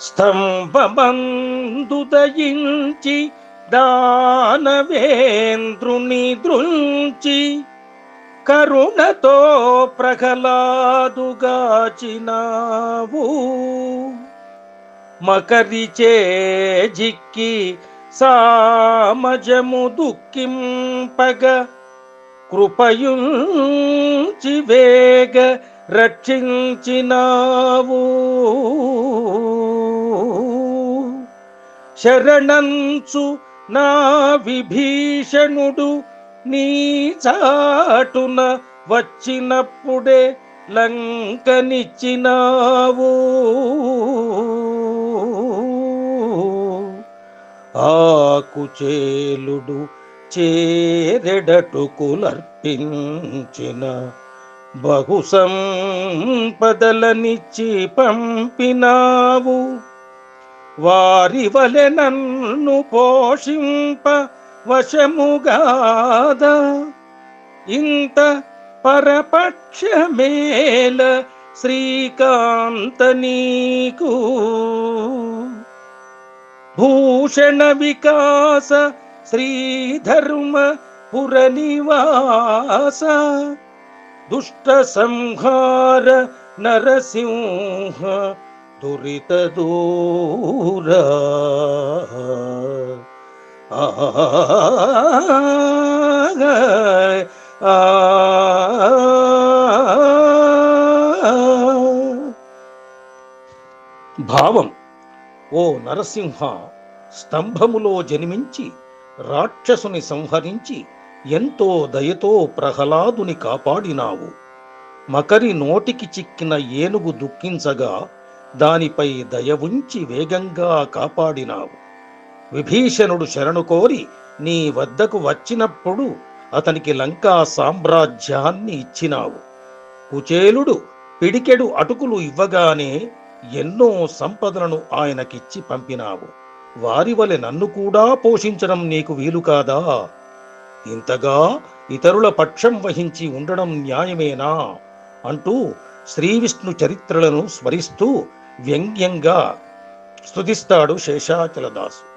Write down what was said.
స్తంభమందుదయించి దానవేంద్రుని దృంచి కరుణతో ప్రహ్లాదుగాచినావు. మకరిచే జిక్కి సామజము దుఃఖింపగ కృపయుంచి వేగ రక్షించినావు. శరణంచు నా విభీషణుడు నీ చాటున వచ్చినప్పుడే లంకనిచ్చినావు. ఆకుచేలుడు చేరెడటుకులర్పించిన బహుసంపదలనిచ్చి పంపినావు వారి వలె నన్ను పోషింప వశముగాద. ఇంత పరపక్ష మేల శ్రీకాంత నీకు. భూషణ వికాస శ్రీధర్మ పురనివాస. దుష్ట సంహార నరసింహ దురిత దూర. భావం. ఓ నరసింహ స్తంభములో జన్మించి రాక్షసుని సంహరించి ఎంతో దయతో ప్రహ్లాదుని కాపాడినావు. మకరి నోటికి చిక్కిన ఏనుగు దుఃఖించగా దానిపై దయ ఉంచి వేగంగా కాపాడినావు. విభీషణుడు శరణు కోరి నీ వద్దకు వచ్చినప్పుడు అతనికి లంకా సామ్రాజ్యాన్ని ఇచ్చినావు. కుచేలుడు పిడికెడు అటుకులు ఇవ్వగానే ఎన్నో సంపదలను ఆయనకిచ్చి పంపినావు. వారి వలె నన్ను కూడా పోషించడం నీకు వీలు కాదా? ఇంతగా ఇతరుల పక్షం వహించి ఉండడం న్యాయమేనా? అంటూ శ్రీ విష్ణు చరిత్రలను స్మరిస్తూ వ్యంగ్యంగా స్తుతిస్తాడు శేషాచలదాసు.